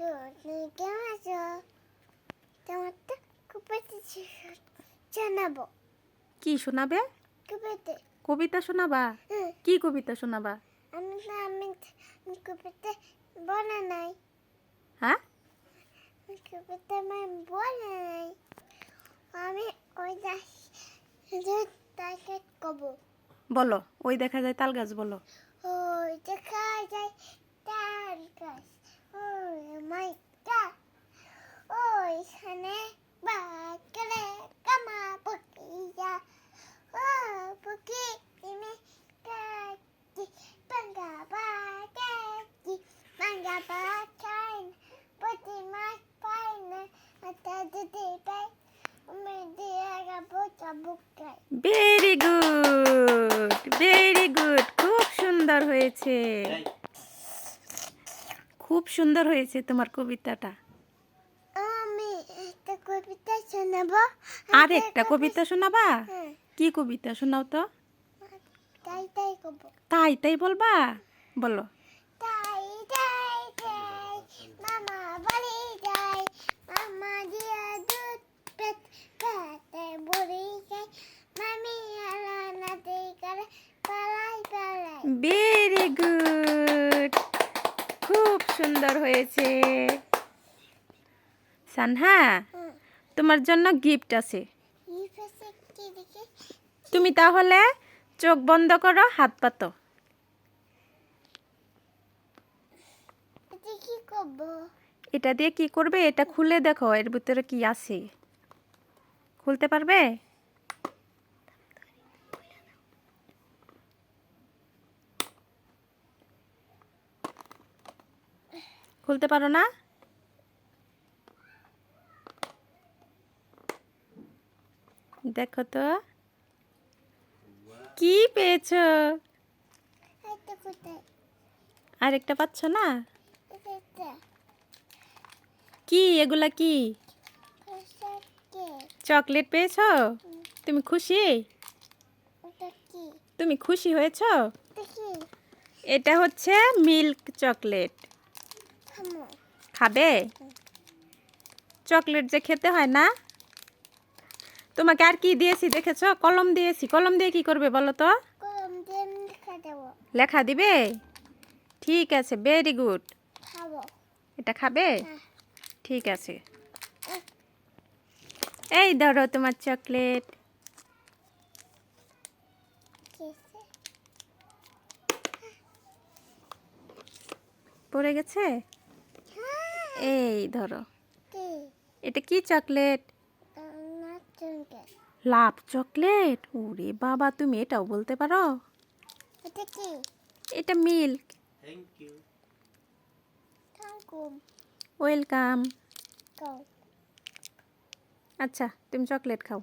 বন্ধু তুমি কেমন আছো তোমার তো কুপাতে জানাব কি শোনাবে কুপাতে কবিতা শোনাবা কি কবিতা শোনাবা আমি কুপাতে বলে নাই হ্যাঁ কুপাতে আমি বলে নাই আমি ওই তাকে কব বলো ওই দেখা যায় তাল গাছ বলো ওই দেখা ভেরি গুড ভেরি গুড খুব সুন্দর হয়েছে। খুব সুন্দর হয়েছে তোমার কবিতাটা। আমি একটা কবিতা শোনাবো? আর একটা কবিতা শোনাবা? হ্যাঁ। কি কবিতা শোনাও তো? তাই তাই তাই তাই বলবা? বলো। তাই তাই তাই। ভেরি গুড খুব সুন্দর হয়েছে। সানহা তোমার জন্য গিফট আছে। তুমি তাহলে চোখ বন্ধ করো হাত পাতো কি করব? এটা দিয়ে কি করবে? এটা খুলে দেখো এর ভিতরে কি আছে। খুলতে পারবে? খুলতে পারো না? দেখো তো। কি পেয়েছ? আরেকটা পাচ্ছ না? কি? এগুলা কি? চকলেট পেয়েছ? তুমি খুশি? তুমি খুশি হয়েছো? এটা হচ্ছে মিল্ক চকলেট। খাবে? চকলেট যে খেতে হয় না? তোমাকে আর কি দিয়েছি দেখেছ? কলম দিয়েছি। কলম দিয়ে কি করবে বলো তো? লিখে দেবো। ঠিক আছে ভেরি গুড এটা খাবে? হ্যাঁ। ঠিক আছে। এই ধরো তোমার চকলেট। পড়ে গেছে? এই ধরো। এটা কি চকলেট? লাভ চকলেট। ওরে বাবা তুমি এটাও বলতে পারো? এটা কি? এটা মিল্ক। ওয়েলকাম। আচ্ছা তুমি চকলেট খাও।